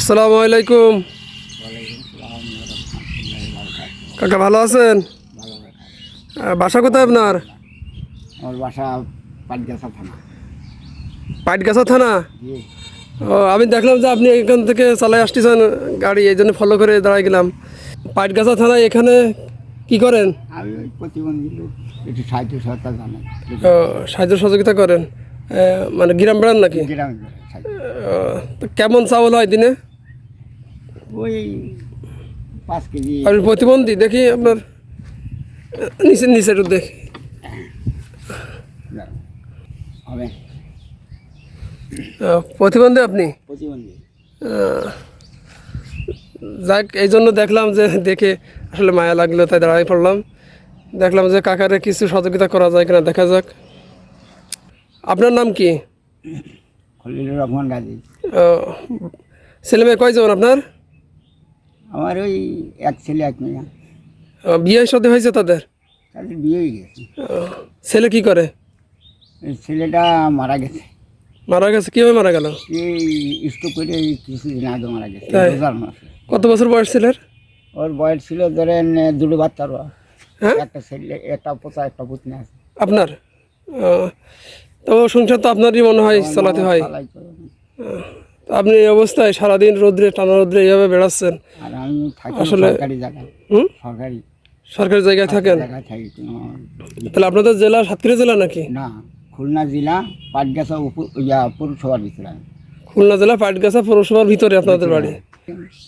আসসালামু আলাইকুম। কাকা ভালো আছেন? বাসা কোথায় আপনার? আমার বাসা পাটগাছা থানা। পাটগাছা থানা? ও আমি দেখলাম যে আপনি এখান থেকে চালাই আসতেছেন গাড়ি এই জন্য ফলো করে দাঁড়াই গেলাম। পাটগাছা থানায় এখানে কি করেন? আমি প্রতিবন্ধী লোক একটু সাহায্য জানাই। ও, সাহায্য সহযোগিতা করেন। মানে গ্রাম বেড়ান নাকি? গ্রামে কেমন চাউল হয় দিনে? ওই পাঁচ কেজি। আপনি প্রতিবন্ধী দেখি আপনার নিচে নিচে দেখি। হবে। প্রতিবন্ধী আপনি? প্রতিবন্ধী। যাক এই জন্য দেখলাম যে দেখে আসলে মায়া লাগল তাই দাঁড়াই পড়লাম। দেখলাম যে কাকারে কিছু সহযোগিতা করা যায় কিনা দেখা যাক। আপনার নাম কি? খলিলুর রহমান গাজী আহ, ছেলে মেয়ে কয়জন আপনার? আমার ওই এক ছেলে এক মেয়ে। বিয়ে সাথে হয়েছে তাদের? তাদের বিয়ে হয়ে গেছে ছেলে কি করে? এই ছেলেটা মারা গেছে। মারা গেছে? কীভাবে মারা গেল? এই স্টোক করে এই কিছুদিন আগে মারা গেছে তাই? রোজার মাসে। কত বছর বয়স ছেলের? ওর বয়স ছিল ধরেন দুটো বাচ্চার বয়স। হ্যাঁ? একটা ছেলে একটা পোতা একটা পুতনি আছে। আপনার? আহ, তো সংসার তো আপনারই মনে হয় চালাতে হয়। তো। তো আপনি এই অবস্থায় সারাদিন রোদ্রে টানা রোদ্রে এইভাবে বেড়াচ্ছেন। আর আমি থাকি আসলে- সরকারি জায়গায়। সরকারি। সরকারি জায়গায় থাকেন? জায়গায় থাকি। তাহলে আপনাদের জেলা সাতক্ষীরা জেলা নাকি? না খুলনা জেলা পাটগাছা ইয়া পৌরসভার ভিতরে। আমি। খুলনা জেলা পাটগাছা পৌরসভার ভিতরে আপনাদের বাড়ি।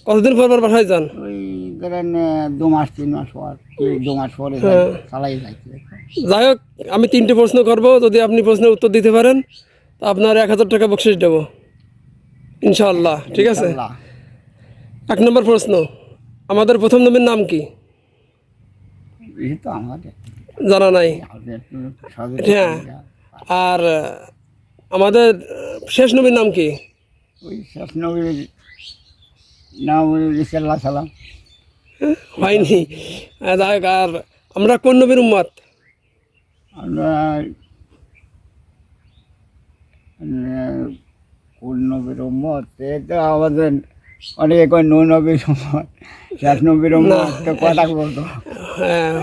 কতদিন পর বাসায় যান? ওই ধরেন দু মাস তিন মাস পর দু মাস পরে হ্যাঁ। চালাই যাইতে যাই হোক আমি তিনটে প্রশ্ন করব যদি আপনি প্রশ্নের উত্তর দিতে পারেন তো আপনার এক হাজার টাকা বকশিস দেবো। ইনশাআল্লাহ ঠিক আছে? এক নম্বর প্রশ্ন আমাদের প্রথম নবীর নাম কি? জানা নাই। হ্যাঁ। আর আমাদের শেষ নবীর নাম কি? ওই শেষ নবীর নাম হয়নি। আর আমরা কোন নবীর উম্মত? আমরা কোন নবীর উম্মত? এটা আমাদের অনেকে কয় নৌ। নবীর উম্মত শেষ নবীর কথা বলতো।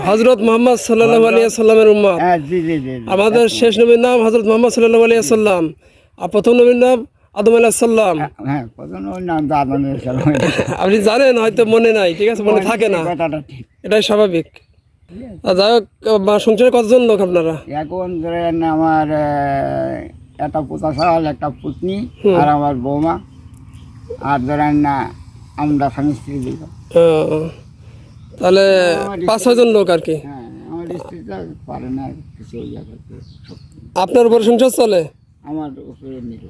হজরত মোহাম্মদ সাল্লাহ আলিয়া সাল্লামের উম্মত। হ্যাঁ জি জি জি। আমাদের শেষ নবীর নাম হজরত মোহাম্মদ সাল্লাহ আলিয়া সাল্লাম আর প্রথম নবীর নাম আদম আলাহ সাল্লাম হ্যাঁ প্রথম ওই নাম তো সালাম। আপনি জানেন হয়তো মনে নাই ঠিক আছে মনে থাকে না। এটাই স্বাভাবিক। যাই হোক সংসারে কতজন লোক আপনারা? এখন ধরেন আমার একটা পোতা একটা পুতনি আর আমার বৌমা। আর ধরেন না আমরা স্বামী স্ত্রী দুজন তাহলে পাঁচ ছয়জন লোক আর কি? হ্যাঁ আমার স্ত্রীটা পারে না কিছু ইয়া করতে আপনার উপর সংসার চলে? আমার উপরে নিল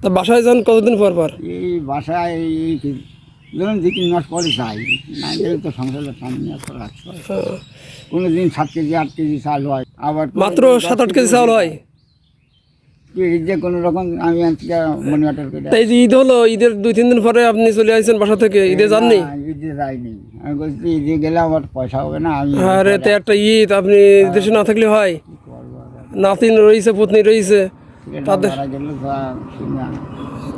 তা বাসায় যান কতদিন পর পর? এই বাসায় এই ধরুন দু তিন মাস পরে যাই না গেলে তো সংসারের সামনে রাখতে হয়। কোনো দিন সাত কেজি আট কেজি চাল হয়। আবার মাত্র সাত আট কেজি চাউল হয়? যে কোনো রকম আমি আজকে অর্ডার করে। তাই যে ঈদ হলো ঈদের দুই তিন দিন পরে আপনি চলে আসছেন বাসা থেকে ঈদে যাননি? ঈদে যাইনি। আমি বলছি ঈদে গেলে আমার পয়সা হবে না আমি আরে তো একটা ঈদ আপনি দেশে না থাকলে হয়? নাতিন রয়েছে পত্নী রয়েছে ছেলেটা মারা গেলে তো আর শুনি না।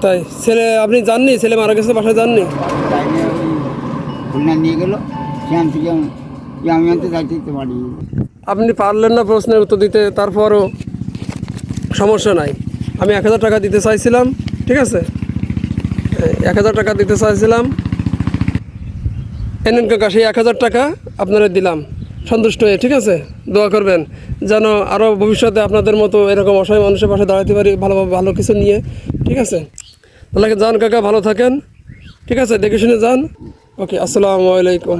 তাই ছেলে আপনি জাননি ছেলে মারা গেছে বাসায় যাননি? খুলনা নিয়ে গেল সেখান থেকে আমি- আনতে যাইতে পারি। আপনি পারলেন না প্রশ্নের উত্তর দিতে তারপরও সমস্যা নাই। আমি এক হাজার টাকা দিতে চাইছিলাম, ঠিক আছে? এক হাজার টাকা দিতে চাইছিলাম। এনেন কাকা সেই এক হাজার টাকা আপনারা দিলাম। সন্তুষ্ট হয়ে, ঠিক আছে? দোয়া করবেন। যেন আরও ভবিষ্যতে আপনাদের মতো এরকম অসহায় মানুষের পাশে দাঁড়াতে পারি ভালো ভালো কিছু নিয়ে, ঠিক আছে? তাহলে যান কাকা, ভালো থাকেন। ঠিক আছে? দেখে শুনে যান। ওকে, আসসালামু আলাইকুম।